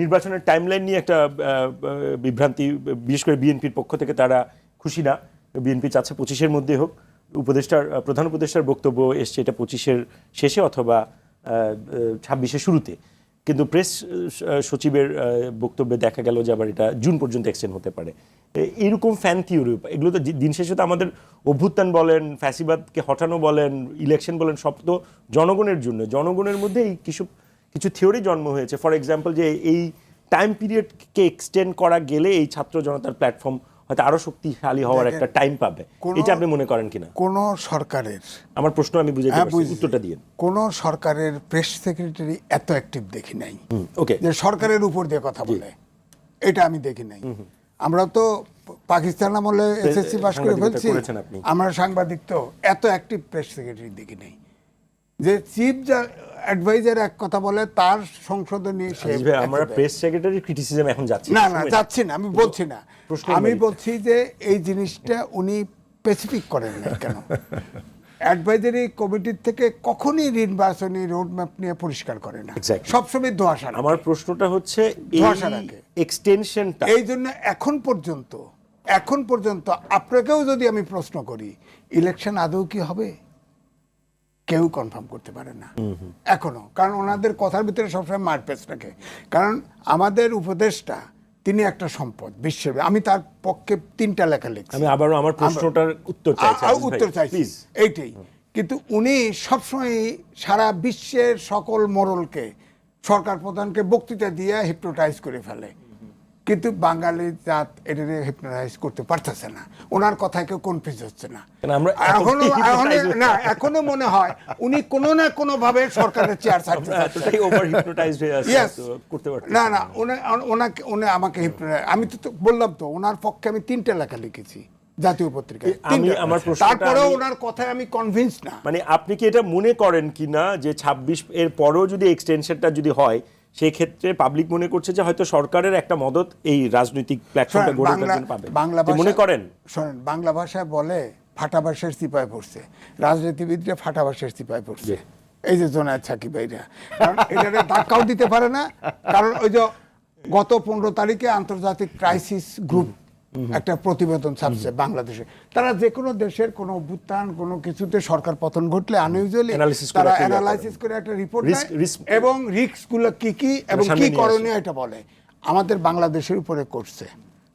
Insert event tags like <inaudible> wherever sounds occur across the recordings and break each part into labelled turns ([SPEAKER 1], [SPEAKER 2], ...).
[SPEAKER 1] নির্বাচনের টাইমলাইন নিয়ে একটা বিভ্রান্তি, বিশেষ করে বিএনপির পক্ষ থেকে তারা খুশি না। বিএনপি চাচ্ছে পঁচিশের মধ্যে হোক। উপদেষ্টার প্রধান উপদেষ্টার বক্তব্য এসছে এটা পঁচিশের শেষে অথবা ছাব্বিশের শুরুতে। কিন্তু প্রেস সচিবের বক্তব্যে দেখা গেল যে আবার এটা জুন পর্যন্ত এক্সটেন্ড হতে পারে। এইরকম ফ্যান থিওরি এগুলো তো দিন শেষে তো আমাদের অভ্যুত্থান বলেন, ফ্যাসিবাদকে হটানো বলেন ইলেকশন বলেন, সব তো জনগণের জন্য। জনগণের মধ্যে এই কিছু কিছু থিওরি জন্ম হয়েছে। ফর এক্সাম্পল যে এই টাইম পিরিয়ডকে এক্সটেন্ড করা গেলে এই ছাত্র জনতার প্ল্যাটফর্ম হয়তো আরও শক্তিশালী হওয়ার একটা টাইম পাবে। এটা আপনি মনে করেন কিনা?
[SPEAKER 2] কোন সরকারের
[SPEAKER 1] আমার প্রশ্ন আমি বুঝে
[SPEAKER 2] হ্যাঁ,
[SPEAKER 1] উত্তরটা দিয়ে
[SPEAKER 2] কোন সরকারের প্রেস সেক্রেটারি এত অ্যাক্টিভ দেখি নাই।
[SPEAKER 1] ওকে
[SPEAKER 2] যে সরকারের উপর দিয়ে কথা বলে। এটা আমি দেখি নাই। আমরা তো পাকিস্তান আমলে এসএসসি পাস করে ফেলছি। আমরা সাংবাদিক তো এত অ্যাক্টিভ প্রেস সেক্রেটারি দেখি নাই। যে চিফ অ্যাডভাইজার এক কথা বলে তার সংশোধনী সে
[SPEAKER 1] আমরা প্রেস সেক্রেটারি ক্রিটিসিজম এখন যাচ্ছি।
[SPEAKER 2] না না যাচ্ছি না আমি বলছি না। আমি বলছি যে এই জিনিসটা উনি স্পেসিফিক করেন না কেন? অ্যাডভাইজারি কমিটির থেকে কখনই নির্বাচনী রোডম্যাপ নিয়ে পরিষ্কার করে না। সবসময় ধোয়াশা
[SPEAKER 1] আমার প্রশ্নটা হচ্ছে। এক্সটেনশনটা
[SPEAKER 2] এই জন্য এখন পর্যন্ত এখন পর্যন্ত আপনাকেও যদি আমি প্রশ্ন করি ইলেকশন আদৌ কি হবে? কেউ কনফার্ম করতে পারে না। এখনও। কারণ ওনাদের কথার ভিতরে সবসময় মারপেস রাখে। কারণ আমাদের উপদেশটা তিনি একটা সম্পদ বিশ্বের। আমি তার পক্ষে তিনটা লেখা লিখছি।
[SPEAKER 1] আমি আবারও আমার প্রশ্নটার উত্তর চাইছি
[SPEAKER 2] উত্তর চাইছি। এইটাই। কিন্তু উনি সবসময় সারা বিশ্বের সকল মোড়লকে সরকার প্রধানকে বক্তৃতা দিয়ে হিপনোটাইজ করে ফেলে। কিন্তু বাঙালি জাত এটা হিপনোটাইজ করতে পারতেছে না। ওনার কথায় কেউ কনফিউজ হচ্ছে না।
[SPEAKER 1] এখনও
[SPEAKER 2] না এখনও মনে হয় উনি কোনো না কোনো ভাবে সরকারের চেয়ার না না। ওনাকে উনি আমাকে আমি তো বললাম তো ওনার পক্ষে আমি তিনটা লেখা লিখেছি জাতীয় পত্রিকায়।
[SPEAKER 1] আমি আমার
[SPEAKER 2] তারপরেও ওনার কথায় আমি কনভিন্স না।
[SPEAKER 1] মানে আপনি কি এটা মনে করেন কিনা যে ২৬ এর পরেও যদি এক্সটেনশনটা যদি হয় সেই ক্ষেত্রে পাবলিক মনে করছে যে হয়তো সরকারের একটা মদত এই রাজনৈতিক প্ল্যাটফর্মটা গড়ে ওঠার
[SPEAKER 2] বাংলা
[SPEAKER 1] জন্য পাবে।
[SPEAKER 2] বাংলা
[SPEAKER 1] মনে করেন?
[SPEAKER 2] শোনেন বাংলা ভাষায় বলে ফাটাবাসের সিপায় পড়ছে রাজনীতিবিদরা ফাটাবাসের সিপায় পড়ছে। এই যে জোনায়দ সাকিব ভাইরা কারণ এটা ধাক্কাও দিতে পারে না কারণ ওই যে গত পনেরো তারিখে আন্তর্জাতিক ক্রাইসিস গ্রুপ একটা প্রতিবেদন ছাপছে বাংলাদেশে। তারা যে কোনো দেশের কোনো অভ্যুত্থান কোনো কিছুতে সরকার পতন ঘটলে আনইউজুয়ালি তারা
[SPEAKER 1] একটা ইয়ে করে।
[SPEAKER 2] অ্যানালাইসিস করে একটা রিপোর্ট এবং রিস্কগুলো কি কি এবং কি করণীয় এটা বলে। আমাদের বাংলাদেশের উপরে করছে।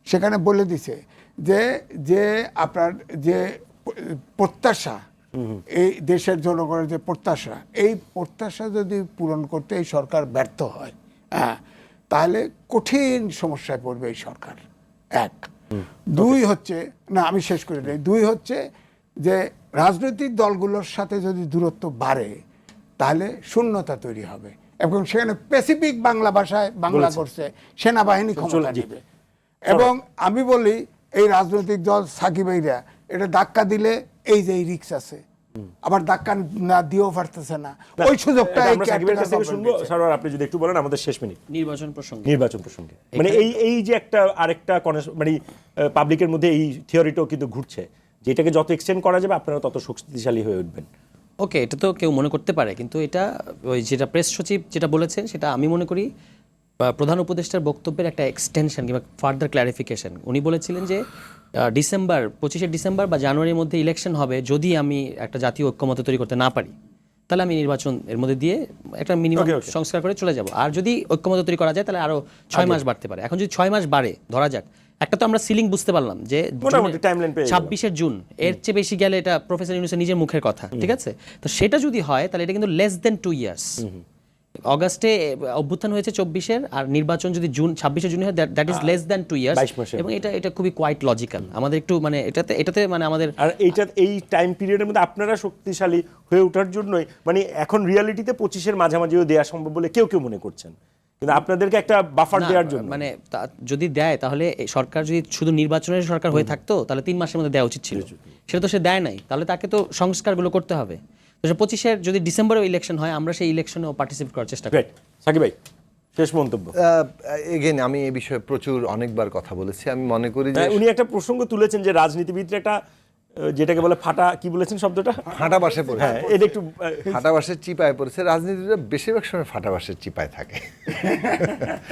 [SPEAKER 2] সেখানে বলে দিছে যে যে আপনার যে প্রত্যাশা এই দেশের জনগণের যে প্রত্যাশা এই প্রত্যাশা যদি পূরণ করতে এই সরকার ব্যর্থ হয় হ্যাঁ তাহলে কঠিন সমস্যায় পড়বে এই সরকার। এক। দুই হচ্ছে না আমি শেষ করে দিই। দুই হচ্ছে যে রাজনৈতিক দলগুলোর সাথে যদি দূরত্ব বাড়ে তাহলে শূন্যতা তৈরি হবে। এবং সেখানে স্পেসিফিক বাংলা ভাষায় বাংলা করছে সেনাবাহিনী ক্ষমতা। নেবে। এবং আমি বলি এই রাজনৈতিক দল সাকিবাইরা এটা ধাক্কা দিলে এই যে রিক্স আছে। আবার ধাক্কা না দিয়েও পারতেছে না। ওই সুযোগটা এই
[SPEAKER 1] আমরা সাকিবের কাছ থেকে শুনব।
[SPEAKER 2] দিচ্ছে।
[SPEAKER 1] আপনি যদি একটু বলেন আমাদের শেষ মিনিট।
[SPEAKER 3] নির্বাচন প্রসঙ্গে।
[SPEAKER 1] নির্বাচন প্রসঙ্গে। মানে এই এই যে একটা আরেকটা মানে পাবলিকের মধ্যে এই থিওরিটাও কিন্তু ঘুরছে। যে এটাকে যত এক্সটেন্ড করা যাবে আপনারা তত শক্তিশালী হয়ে উঠবেন।
[SPEAKER 3] ওকে এটা তো কেউ মনে করতে পারে কিন্তু এটা ওই যেটা প্রেস সচিব যেটা বলেছেন সেটা আমি মনে করি প্রধান উপদেষ্টার বক্তব্যের একটা এক্সটেনশন কিংবা ফার্দার ক্ল্যারিফিকেশন উনি বলেছিলেন যে ডিসেম্বর পঁচিশে ডিসেম্বর বা জানুয়ারির মধ্যে ইলেকশন হবে যদি আমি একটা জাতীয় ঐক্যমত তৈরি করতে না পারি। তাহলে আমি নির্বাচন এর মধ্যে দিয়ে একটা মিনিমাম. সংস্কার করে চলে যাব। আর যদি ঐক্যমত তৈরি করা যায় তাহলে আরও ছয় মাস বাড়তে পারে। এখন যদি ছয় মাস বাড়ে ধরা যাক একটা তো আমরা সিলিং বুঝতে পারলাম যে। ছাব্বিশের জুন এর চেয়ে বেশি গেলে এটা প্রফেসর ইউনুসের নিজের মুখের কথা ঠিক আছে? তো সেটা যদি হয় তাহলে এটা কিন্তু লেস দেন টু ইয়ার্স অগাস্টে অভ্যুত্থান হয়েছে চব্বিশের আর নির্বাচন যদি জুন ছাব্বিশে জুন হয় that is less than two years. এবং এটা এটা খুবই কোয়াইট লজিক্যাল আমাদের একটু মানে এটাতে এটাতে মানে আমাদের
[SPEAKER 1] আর এইটা এই টাইম পিরিয়ডের মধ্যে আপনারা শক্তিশালী হয়ে ওঠার জন্যই মানে এখন রিয়ালিটিতে পঁচিশের মাঝামাঝিও দেওয়া সম্ভব বলে কেউ কেউ মনে করছেন। কিন্তু আপনাদেরকে একটা বাফার দেওয়ার জন্য।
[SPEAKER 3] মানে যদি দেয় তাহলে সরকার যদি শুধু নির্বাচনের সরকার হয়ে থাকতো তাহলে তিন মাসের মধ্যে দেওয়া উচিত ছিল। সেটা তো সে দেয় নাই। তাহলে তাকে তো সংস্কারগুলো করতে হবে। তো সে পঁচিশের যদি ডিসেম্বরে ইলেকশন হয় আমরা সেই ইলেকশনেও পার্টিসিপেট করার চেষ্টা করি।
[SPEAKER 1] সাকিব ভাই শেষ মন্তব্য।
[SPEAKER 4] এগেন আমি এই বিষয়ে প্রচুর অনেকবার কথা বলেছি। আমি মনে করি যে
[SPEAKER 1] হ্যাঁ, উনি একটা প্রসঙ্গ তুলেছেন যে রাজনীতিবিদরা একটা যেটাকে বলে ফাটা কি বলেছেন শব্দটা?
[SPEAKER 4] ফাটা বাসে পড়েছে
[SPEAKER 1] হ্যাঁ এটা একটু
[SPEAKER 4] ফাটা বাসের চিপায় পড়েছে। রাজনীতিটা বেশিরভাগ সময় ফাটা বাসের চিপায় থাকে। <laughs>